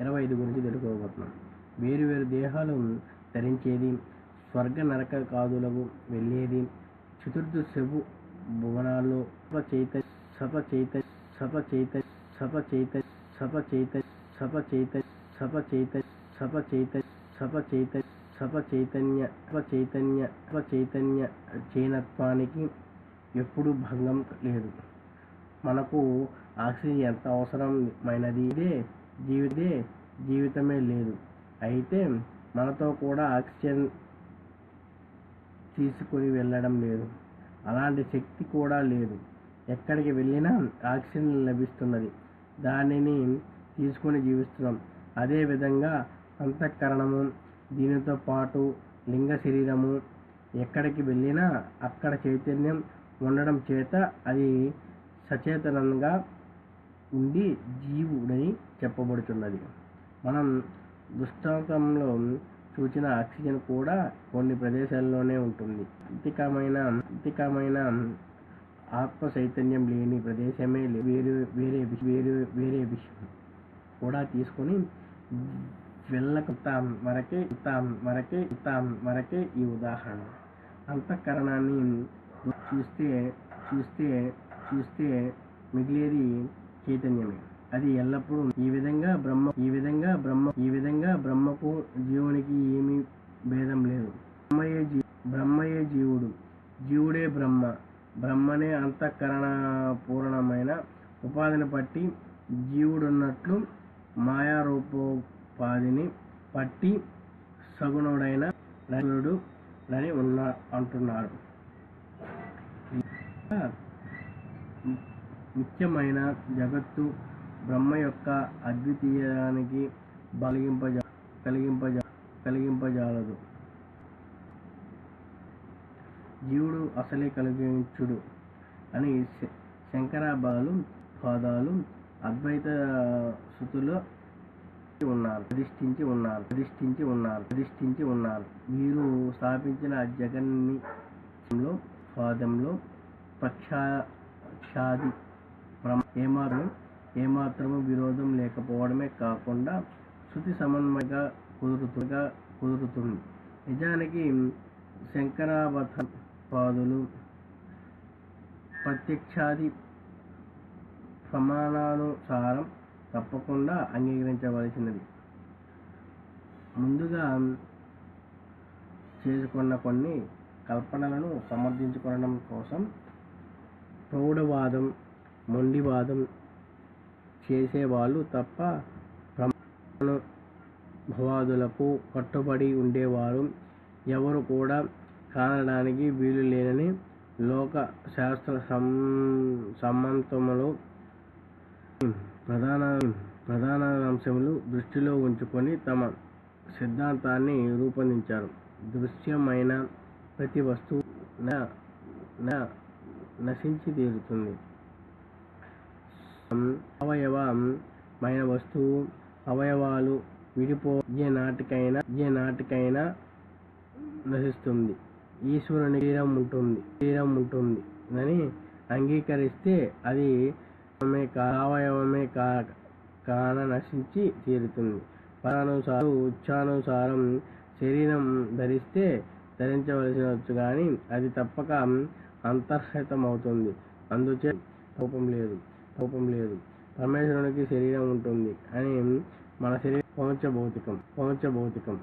ఇరవై ఐదు గురించి తెలుసుకోబోతున్నాం వేరు వేరు దేహాలు ధరించేది స్వర్గ నరక కాదులకు వెళ్ళేది చతుర్థ శబు భువనాల్లో సత చైత సత చైత సత చైత సత చైత సత చైత సత చైత సత చైత సత చైత సత చైత సత చైతన్య సత చైతన్య సత చైతన్య చైనత్వానికి ఎప్పుడు భంగం లేదు మనకు ఆక్సిజన్ ఎంత అవసరమైనది ఇదే జీవితే జీవితమే లేదు. అయితే మనతో కూడా ఆక్సిజన్ తీసుకొని వెళ్ళడం లేదు. అలాంటి శక్తి కూడా లేదు. ఎక్కడికి వెళ్ళినా ఆక్సిజన్ లభిస్తున్నది. దానిని తీసుకొని జీవిస్తున్నాం. అదేవిధంగా అంతఃకరణము దీనితో పాటు లింగ శరీరము ఎక్కడికి వెళ్ళినా అక్కడ చైతన్యం ఉండడం చేత అది సచేతనంగా ఉండి జీవుడని చెప్పబడుతున్నది మనం దృష్టాంతంలో చూచిన ఆక్సిజన్ కూడా కొన్ని ప్రదేశాల్లోనే ఉంటుంది. అంతికమైన అంతికమైన ఆత్మ చైతన్యం లేని ప్రదేశమే లే- వేరే వేరే వేరే వేరే విషయం కూడా తీసుకొని వెళ్ళకు తాం వరకే తాం వరకే తాం వరకే ఈ ఉదాహరణ. అంతఃకరణాన్ని చూస్తే చూస్తే చూస్తే మిగిలేది చైతన్యమే. అది ఎల్లప్పుడూ ఈ విధంగా బ్రహ్మ ఈ విధంగా బ్రహ్మ ఈ విధంగా బ్రహ్మకు జీవునికి ఏమీ భేదం లేదు. బ్రహ్మయే జీ బ్రహ్మయే జీవుడు. జీవుడే బ్రహ్మ. బ్రహ్మనే అంతఃకరణ పూర్ణమైన ఉపాధిని పట్టి జీవుడున్నట్లు మాయారూపోపాధిని పట్టి సగుణుడైన నరుడు అని ఉన్న అంటున్నారు. ముఖ్యమైన జగత్తు బ్రహ్మ యొక్క అద్వితీయానికి బలిగింపజ కలిగింపజ కలిగింపజాలదు. జీవుడు అసలే కలిగించుడు అని శ- శంకరాబాలు పాదాలు అద్వైత శృతులు ఉన్నారు. ప్రతిష్ఠించి ఉన్నారు. ప్రతిష్ఠించి ఉన్నారు. ప్రతిష్ఠించి ఉన్నారు. వీరు స్థాపించిన జగన్ని పాదంలో పక్షాది ఏమాత్రం ఏమాత్రము విరోధం లేకపోవడమే కాకుండా శృతి సమన్వయంగా కుదురుతుగా కుదురుతుంది. నిజానికి శంకరావత పాదులు ప్రత్యక్షాది ప్రమాణానుసారం తప్పకుండా అంగీకరించవలసినది. ముందుగా చేసుకున్న కొన్ని కల్పనలను సమర్థించుకోవడం కోసం ప్రౌఢవాదం మొండివాదం చేసేవాళ్ళు తప్ప భవాదులకు కట్టుబడి ఉండేవారు. ఎవరు కూడా కానడానికి వీలు లేనని లోక శాస్త్ర సం సమ్మంతములు ప్రధాన ప్రధాన అంశములు దృష్టిలో ఉంచుకొని తమ సిద్ధాంతాన్ని రూపొందించారు. దృశ్యమైన ప్రతి వస్తువు న- నశించి తీరుతుంది అవయవమైన వస్తువు అవయవాలు విడిపో ఏ నాటికైనా ఏ నాటికైనా నశిస్తుంది. ఈశ్వరుని శరీరం ఉంటుంది శరీరం ఉంటుంది అని అంగీకరిస్తే అది అవయవమే కా- అవయవమే కా కాన నశించి తీరుతుంది. పరానుసారం ఉచ్చానుసారం శరీరం ధరిస్తే ధరించవలసినవచ్చు కానీ అది తప్పక అంతర్హితమవుతుంది. అందుచే కోపం లేదు. కోపం లేదు. పరమేశ్వరునికి శరీరం ఉంటుంది అని మన శరీరం పవంచ భౌతికం పవంచ భౌతికం